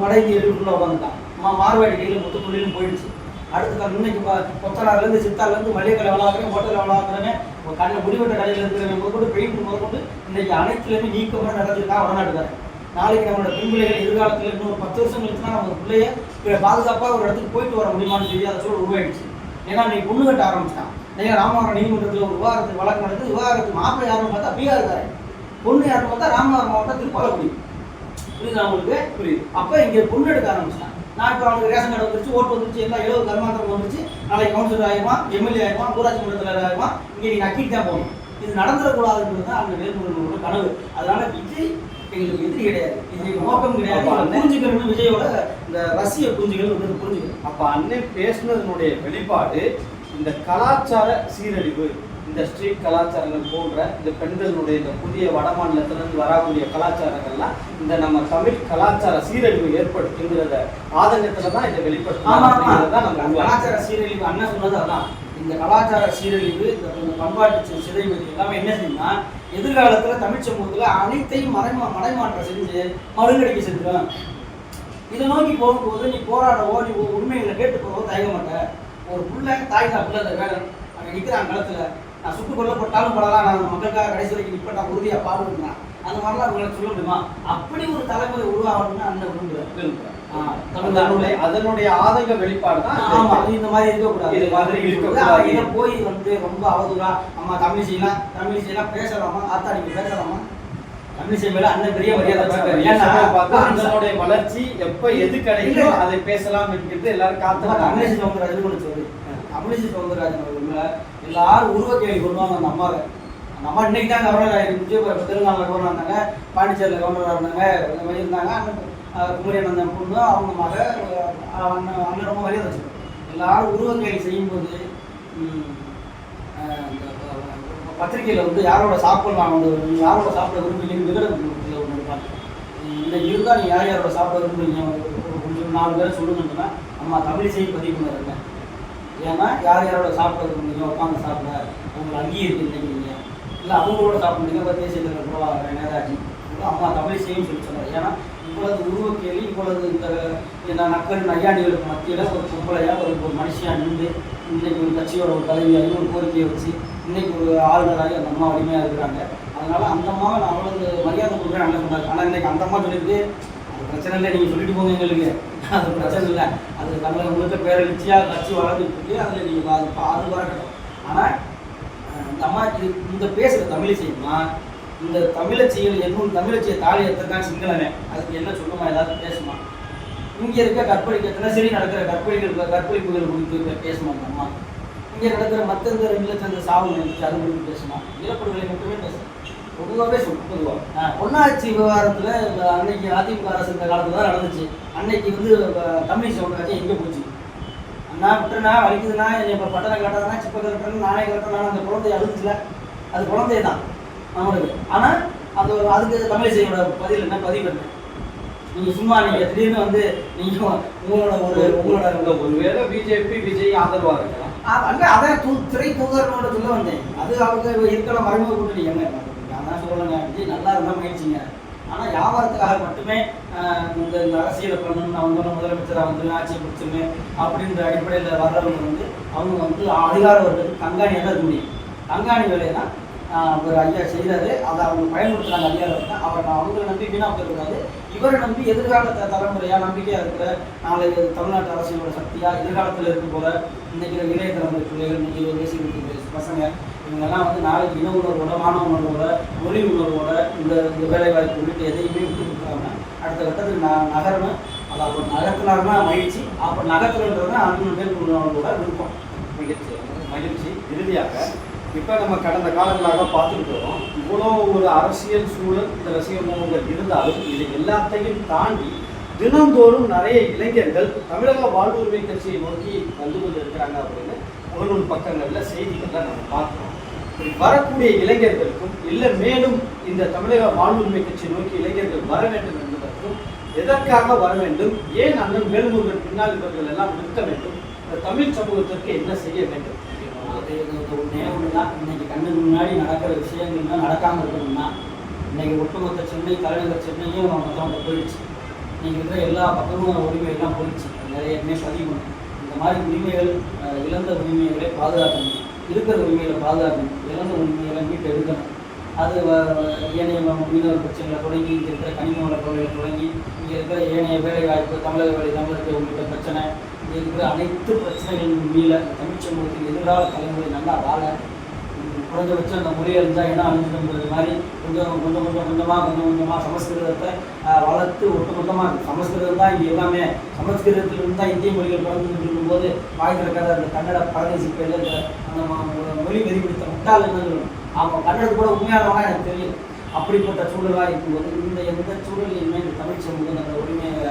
S1: வட உள்ள உட்காந்துட்டான் மார்வாடி கையில் மொத்த தொழிலும் போயிடுச்சு அடுத்து இன்னைக்கு கொத்தனார்லேருந்து சித்தார்லேருந்து மளிகை கடை வளாகிறேன் ஹோட்டல் வளாகிறேன் கடையில் முடிவெட்ட கடையில் இருக்கிறவங்க கூட பெயிண்ட் முதற்கொண்டு இன்னைக்கு அனைத்துலேயுமே நீக்கமாக நடந்திருக்கான் வடநாட்டுக்காரன் நாளைக்கு நம்மளோட பின்பிள்ளைகள் எதிர்காலத்தில் இன்னொரு பத்து வருஷம் கழிச்சு தான் நம்ம பிள்ளைய பாதுகாப்பாக ஒரு இடத்துக்கு போயிட்டு வர முடியுமான்னு சொல்லி அதை சூழல் உருவாயிடுச்சு ஏன்னா நீ பொண்ணு கட்ட ஆரம்பிச்சிட்டான் நீங்கள் ராமாவரம் நீதிமன்றத்தில் ஒரு விவகாரத்து வழக்கு நடந்து விவகாரத்து மாப்பிள்ளை யாருன்னு பார்த்தா பீகார் இருக்காரு பொண்ணு யாருன்னு பார்த்தா ராமநாதன் மாவட்டம் முடியும் புரியுது அவங்களுக்கு புரியுது அப்போ இங்கே பொண்ணு எடுக்க ஆரம்பிச்சிட்டான் நான் இப்போ அவனுக்கு ரேஷன் கார்டு வந்துருச்சு ஓட்டு வந்துருச்சு எல்லாம் எழுபது கருமாந்திரம் வந்துருச்சு நாளைக்கு கவுன்சிலர் ஆகிமா எம்எல்ஏ ஆகிமா ஊராட்சி மன்றத்தில் ஆகிமா இங்கே நீங்கள் நக்கிட்டு தான் போகணும் இது நடந்துடக்கூடாதுன்றது தான் அந்த நேர்முகங்களோட கனவு அதனால் விஜய் எங்களுக்கு எதிரி கிடையாது நோக்கம் கிடையாது புரிஞ்சுக்கணும்னு விஜயோட இந்த ரசிய புரிஞ்சுகள் வந்து புரிஞ்சுக்கணும்
S2: அப்போ அண்ணன் பேசுனதனுடைய வெளிப்பாடு இந்த கலாச்சார சீரழிவு இந்த ஸ்ட்ரீட் கலாச்சாரங்கள் போன்ற இந்த பெண்களுடைய இந்த புதிய வட மாநிலத்திலிருந்து வரக்கூடிய கலாச்சாரங்கள்லாம் இந்த நம்ம தமிழ் கலாச்சார சீரழிவு ஏற்படுத்துங்கிறத ஆதங்கத்துல தான் இதை
S1: வெளிப்படுத்தும் கலாச்சார சீரழிவு அண்ணன் சொன்னது அதான் இந்த கலாச்சார சீரழிவு இந்த பண்பாட்டு சிதைவு எல்லாமே என்ன செய்யணும்னா எதிர்காலத்தில் தமிழ் சமூகத்தில் அனைத்தையும் மறைமா மடைமாற்றம் செஞ்சு மருங்கடிக்க செஞ்சிடும் இதை நோக்கி போகும்போது நீ போராடவோ நீ உண்மைகளை கேட்டு போகவோ தயங்க மாட்டேன் ஒரு பிள்ளை தாய் பிள்ளை அதை வேணும் நிற்கிறான் களத்தில் நான் சுட்டு கொல்லப்பட்டாலும் படலாம் நான் மக்களுக்காக கடைசி வரைக்கும் நிற்பேன் நான் உறுதியாக பாடுவேன் அந்த மாதிரிலாம் அவங்களை சொல்ல முடியுமா அப்படி ஒரு தலைமுறை உருவாகணும்னு அண்ணன் விரும்புகிறேன் அதனுடைய ஆதங்க வெளிப்பாடு தான் இந்த மாதிரி இருக்கக்கூடாது இது மாதிரி இருக்கக்கூடாது போய் வந்து ரொம்ப அவதூறா நம்ம தமிழ் செய்யலாம் தமிழ் செய்யலாம் பேசலாமா ஆத்தா நீங்க பேசலாமா தமிழ் செய்யல அண்ணன் பெரிய மரியாதை பார்த்தா அண்ணனுடைய வளர்ச்சி எப்ப எது கிடைக்குதோ அதை பேசலாம் என்கிறது எல்லாரும் காத்து தமிழிசை சவுந்தரராஜன் ஒன்று சொல்லு தமிழிசை சவுந்தரராஜன் அவர்கள் எல்லாரும் உருவ கேள்வி கொள்வாங்க அந்த அம்மாவை நம்ம இன்னைக்கு தான் கவர்னர் ஆயிருக்கு திருநாளில் கவர்னர் இருந்தாங்க பாண்டிச்சேரியில் கவர்னராக இருந்தாங்க இந்த மாதிரி இருந்தாங்க குமரியானந்தன் பொண்ணு அவங்க மக அவன் அண்ணன் ரொம்ப மரியாதை வச்சுருக்கோம் எல்லாரும் உருவங்கள் செய்யும்போது பத்திரிகையில் வந்து யாரோட சாப்பிட நான் ஒன்று யாரோட சாப்பிட விரும்பலையும் விகடத்தில் ஒன்று இருப்பாங்க இந்த இதுதான் நீங்கள் யார் யாரோட சாப்பிட விரும்புகிறீங்க கொஞ்சம் நாலு பேரை சொல்லுங்கன்னா நம்ம தமிழிசையும் பதிவு பண்ணிருக்கேன் ஏன்னா யார் யாரோட சாப்பிட விரும்புறீங்க உட்காந்து சாப்பிட அவங்களை அங்கேயே இருக்குன்னு இல்லை அவங்களோட சாப்பிட்றீங்க பத்திரிகை செய்திருக்கிற நேராஜி அம்மா செய்யும் சொல்லி சொன்னார் ஏன்னா இப்பொழுது உருவ கேள்வி இப்பொழுது இந்த இந்த நக்கல் நையாண்டிகளுக்கு மத்தியில் ஒரு பொம்பளையாக ஒரு ஒரு மனுஷியாக நின்று இன்றைக்கு ஒரு கட்சியோட ஒரு தலைவியாகி ஒரு கோரிக்கையை வச்சு இன்றைக்கு ஒரு ஆளுநராகி அந்த அம்மா வலிமையாக இருக்கிறாங்க அதனால் அந்த அம்மா நான் அவ்வளவு மரியாதை கொடுக்குறேன் நல்லா சொன்னார் ஆனால் இன்றைக்கி அந்த அம்மா சொல்லியிருக்கு அது பிரச்சனை இல்லை நீங்கள் சொல்லிட்டு போங்க எங்களுக்கு அது பிரச்சனை இல்லை அது தமிழக முழுக்க பேரழிச்சியாக கட்சி வளர்ந்துட்டு அதில் நீங்கள் அது அது வரட்டும் ஆனால் இந்த அம்மா இது இந்த பேசுகிற செய்யுமா இந்த தமிழச்சியில் எதுவும் தமிழச்சிய தாலி எடுத்திருக்கான் சிங்களமே அதுக்கு என்ன சொல்லுமா ஏதாவது பேசுமா இங்கே இருக்க கற்பழிக்கிறதுனா சரி நடக்கிற கற்பழிகள் கற்பழிப்புகள் குறித்து பேசுமா அந்த இங்கே நடக்கிற மற்ற இந்த ரெண்டு லட்சம் இந்த சாவு நினைச்சு அது குறித்து பேசுமா இழப்புகளை மட்டுமே பேசும் பொதுவாகவே சொல் பொதுவாக பொன்னாட்சி விவகாரத்தில் அன்னைக்கு அதிமுக அரசு இந்த காலத்தில் தான் நடந்துச்சு அன்னைக்கு வந்து தமிழ் ஒன்றாச்சு எங்கே போச்சு நான் விட்டுனா வலிக்குதுன்னா இப்போ பட்டனை கட்டுறதுனா சிப்பத்தை கட்டுறேன்னு நானே கட்டுறேன் அந்த குழந்தைய அழுதுச்சுல அது குழந்தை தான் அவனுக்கு ஆனால் அது அதுக்கு தமிழிசையோட பதில் என்ன பதிவு என்ன நீங்க சும்மா நீங்க திடீர்னு வந்து நீங்க உங்களோட ஒரு உங்களோட
S2: ஒருவேளை பிஜேபி விஜய் ஆதரவா இருக்கலாம்
S1: அங்கே அதான் தூ துறை தூதர்களோட சொல்ல வந்தேன் அது அவங்க இருக்கிற மறைமுக கூட்டணி என்ன அதான் சொல்லணுங்க நல்லா இருந்தால் முயற்சிங்க ஆனால் வியாபாரத்துக்காக மட்டுமே இந்த இந்த அரசியலை பண்ணணும் அவங்க முதலமைச்சராக வந்து ஆட்சியை பிடிச்சுங்க அப்படின்ற அடிப்படையில் வர்றவங்க வந்து அவங்க வந்து அதிகார வர்றதுக்கு கண்காணியாக இருக்க முடியும் கண்காணி வேலையை தான் ஒரு ஐயா செய்தார் அதை அவங்க பயன்படுத்துகிறாங்க ஐயா இருக்கேன் அவர் நான் அவங்கள நம்பி வீணாக போயிருக்காது இவரை நம்பி எதிர்கால தலைமுறையாக நம்பிக்கையாக இருக்கிற நாளை தமிழ்நாட்டு அரசியலோட சக்தியாக எதிர்காலத்தில் இருக்க போகிற இன்றைக்கி இளைய தலைமுறை பிள்ளைகள் இன்றைக்கி பேசி பசங்க இவங்கெல்லாம் வந்து நாளைக்கு இன உணர்வோட மாணவ உணர்வோட மொழி உணர்வோட இந்த இந்த வேலைவாய்ப்பு உள்ளிட்ட எதையுமே விட்டுருக்காங்க அடுத்த கட்டத்துக்கு நான் நகரணும் அதாவது அவர் நகர்த்தினாருன்னா மகிழ்ச்சி அப்போ நகர்த்துறதுன்னா அன்பு பேர் கூட விருப்பம் மகிழ்ச்சி மகிழ்ச்சி இறுதியாக இப்போ நம்ம கடந்த காலங்களாக பார்த்துட்டு வரோம் இவ்வளோ ஒரு அரசியல் சூழல் இந்த ரசிக முகங்கள் இருந்தாலும் இது எல்லாத்தையும் தாண்டி தினந்தோறும் நிறைய இளைஞர்கள் தமிழக வாழ்வுரிமை கட்சியை நோக்கி வந்து கொண்டு இருக்கிறாங்க அப்படின்னு ஒவ்வொரு பக்கங்களில் செய்திகள்லாம் நம்ம பார்க்குறோம் வரக்கூடிய இளைஞர்களுக்கும் இல்லை மேலும் இந்த தமிழக வாழ்வுரிமை கட்சியை நோக்கி இளைஞர்கள் வர வேண்டும் என்பதற்கும் எதற்காக வர வேண்டும் ஏன் அண்ணன் மேலும் பின்னால் இவர்கள் எல்லாம் நிற்க வேண்டும் இந்த தமிழ் சமூகத்திற்கு என்ன செய்ய வேண்டும் அப்படிங்கிறது ஒன்றே தான் இன்றைக்கி கண்ணுக்கு முன்னாடி நடக்கிற விஷயங்கள்லாம் நடக்காமல் இருக்கணும்னா இன்றைக்கி ஒட்டுமொத்த சென்னை தலைநகர் சென்னையும் மொத்தவங்க போயிடுச்சு இன்றைக்கி இருக்கிற எல்லா பக்கமும் உரிமைகள்லாம் போயிடுச்சு நிறையமே பதிவு இந்த மாதிரி உரிமைகள் இழந்த உரிமைகளை பாதுகாக்கணும் இருக்கிற உரிமைகளை பாதுகாக்கணும் இழந்த உரிமைகளை மீட்டு எடுக்கணும் அது ஏனைய மீனவர் பிரச்சனைகளை தொடங்கி இங்கே இருக்கிற கனிம வளப்பொருளை தொடங்கி இங்கே இருக்கிற ஏனைய வேலைவாய்ப்பு தமிழக வேலை தமிழகத்தை உள்ளிட்ட பிரச்சனை இங்கே இருக்கிற அனைத்து பிரச்சனைகளின் மீள தமிழ் சமூகத்தின் எதிர்கால தலைமுறை நல்லா வாழ குறைஞ்சபட்சம் அந்த மொழியை இருந்தால் என்ன அழிஞ்சிடுங்கிறது மாதிரி கொஞ்சம் கொஞ்சம் கொஞ்சம் கொஞ்சமாக கொஞ்சம் கொஞ்சமாக சமஸ்கிருதத்தை வளர்த்து ஒட்டுமொத்தமாக சமஸ்கிருதம் தான் இங்கே எல்லாமே சமஸ்கிருதத்திலிருந்து தான் இந்திய மொழிகள் பிறந்துகிட்டு இருக்கும்போது வாய்ந்திருக்காத அந்த கன்னட பரதேசி பேரில் அந்த மொழி வெறிப்படுத்த முட்டாள் அவங்க கண்டது கூட உண்மையானவங்க எனக்கு தெரியும் அப்படிப்பட்ட சூழலாக இருக்கும்போது இந்த எந்த சூழலையுமே இந்த தமிழ் சமூகம் அந்த உரிமையை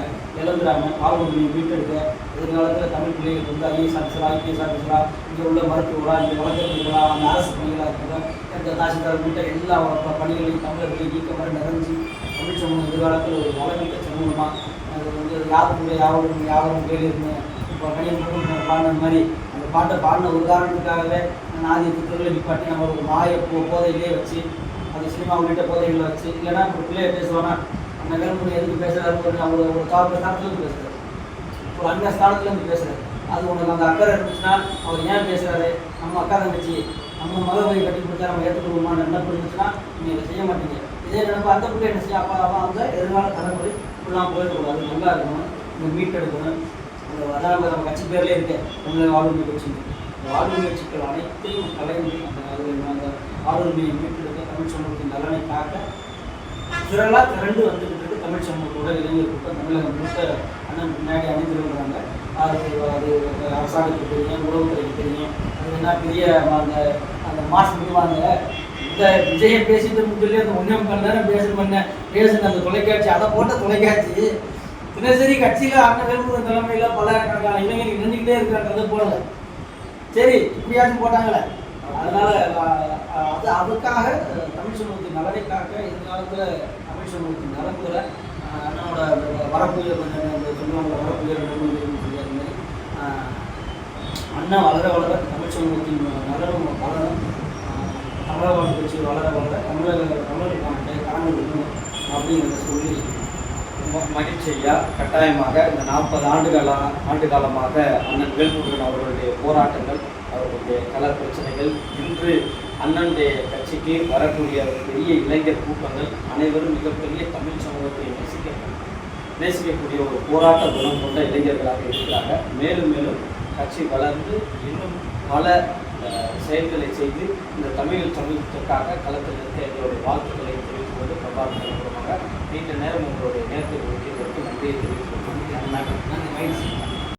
S1: இழந்துடாமல் ஆளுநர்களை மீட்டெடுக்க எதிர்காலத்தில் தமிழ் பிள்ளைகள் வந்து ஐஏஎஸ் ஆஃபீஸரா ஐபிஎஸ் ஆஃபீஸரா இங்கே உள்ள மருத்துவரா இங்கே வழக்கறிஞர்களா அந்த அரசு பணிகளாக இருக்கிற இந்த தாசில்தார் உள்ளிட்ட எல்லா பணிகளையும் தமிழர்களை நீக்கமாக நிறைஞ்சு தமிழ் சமூகம் எதிர்காலத்தில் ஒரு வளமிக்க சமூகமாக அது வந்து யாருக்குள்ள யாரும் யாரும் கேள்வி இப்போ கணியம் பாடின மாதிரி அந்த பாட்டை பாடின ஒரு காரணத்துக்காகவே நாதி புத்தகங்களை நிப்பாட்டி நம்ம ஒரு மாய போ போதையிலே வச்சு அது சினிமா உள்ளிட்ட போதைகளை வச்சு இல்லைன்னா ஒரு பிள்ளைய பேசுவானா நகரமுறை எதுக்கு பேசுகிறாரு ஒரு அவர் ஒரு காவல் ஸ்தானத்துலேருந்து பேசுகிறார் ஒரு அண்ணன் ஸ்தானத்துலேருந்து பேசுகிறார் அது உனக்கு அந்த அக்கறை இருந்துச்சுன்னா அவர் ஏன் பேசுகிறாரு நம்ம அக்கா தங்கச்சி நம்ம மக போய் கட்டி கொடுத்தா நம்ம ஏற்றுக்கொள்வோமா என்ன புரிஞ்சுச்சுன்னா நீங்கள் இதை செய்ய மாட்டீங்க இதே நினைப்பு அந்த பிள்ளை என்ன செய்ய அப்பா அப்பா அந்த எதிர்கால தலைமுறை இப்படிலாம் போயிடக்கூடாது நல்லா இருக்கணும் இந்த மீட் எடுக்கணும் அதான் நம்ம கட்சி பேர்லேயே இருக்கேன் உங்களை வாழ்வு கட்சி வாழ்வியல் சிக்கல் அனைத்தையும் கலைந்து அந்த ஆளுமையை மீட்டெடுக்க தமிழ் சமூகத்தின் நலனை காக்க திரளாக திரண்டு வந்துகிட்டு இருக்கு தமிழ் சமூகத்தோட இளைஞர் கூட்டம் தமிழக மூத்த அண்ணன் முன்னாடி அணிந்திருக்கிறாங்க அது அது அரசாங்கத்துக்கு தெரியும் உளவுத்துறைக்கு தெரியும் அது என்ன பெரிய அந்த அந்த மாஸ் முடிவாங்க இந்த விஜயம் பேசிட்டு சொல்லி அந்த ஒன்றே முக்கால் நேரம் பண்ண பேசுன அந்த தொலைக்காட்சி அதை போட்ட தொலைக்காட்சி தினசரி கட்சியில் அண்ணன் தலைமையில் பல இளைஞர்கள் இளைஞர்கள் இருக்கிறாங்க அது போல சரி இப்படியாச்சும் போட்டாங்களே அதனால அது அதுக்காக தமிழ் சமூகத்தின் நலனை காக்க எதிர்காலத்தில் தமிழ் சமூகத்தின் நலன்களை நம்மளோட வரப்புயர் சொல்லுவாங்கள வரப்புயர் அண்ணன் வளர வளர தமிழ் சமூகத்தின் நலனும் வளரும் தமிழக கட்சி வளர வளர தமிழக தமிழர்களுக்கான காரணம் அப்படிங்கிறத சொல்லி
S2: மகிழ்ச்சியா கட்டாயமாக இந்த நாற்பது ஆண்டுகளாக ஆண்டு காலமாக அண்ணன் வேல்முருகன் அவர்களுடைய போராட்டங்கள் அவர்களுடைய கல பிரச்சனைகள் இன்று அண்ணனுடைய கட்சிக்கு வரக்கூடிய பெரிய இளைஞர் கூட்டங்கள் அனைவரும் மிகப்பெரிய தமிழ் சமூகத்தை நேசிக்க நேசிக்கக்கூடிய ஒரு போராட்ட குணம் கொண்ட இளைஞர்களாக இருக்கிறாங்க மேலும் மேலும் கட்சி வளர்ந்து இன்னும் பல செயல்களை செய்து இந்த தமிழ் சமூகத்திற்காக களத்தில் இருக்க எங்களுடைய வாழ்த்துக்களை தெரிவித்துக் கொண்டு பிரபாகரன் நீண்ட நேரம் உங்களுடைய நேரத்தை ஒதுக்கி நன்றியை தெரிவித்து அந்த மைண்ட்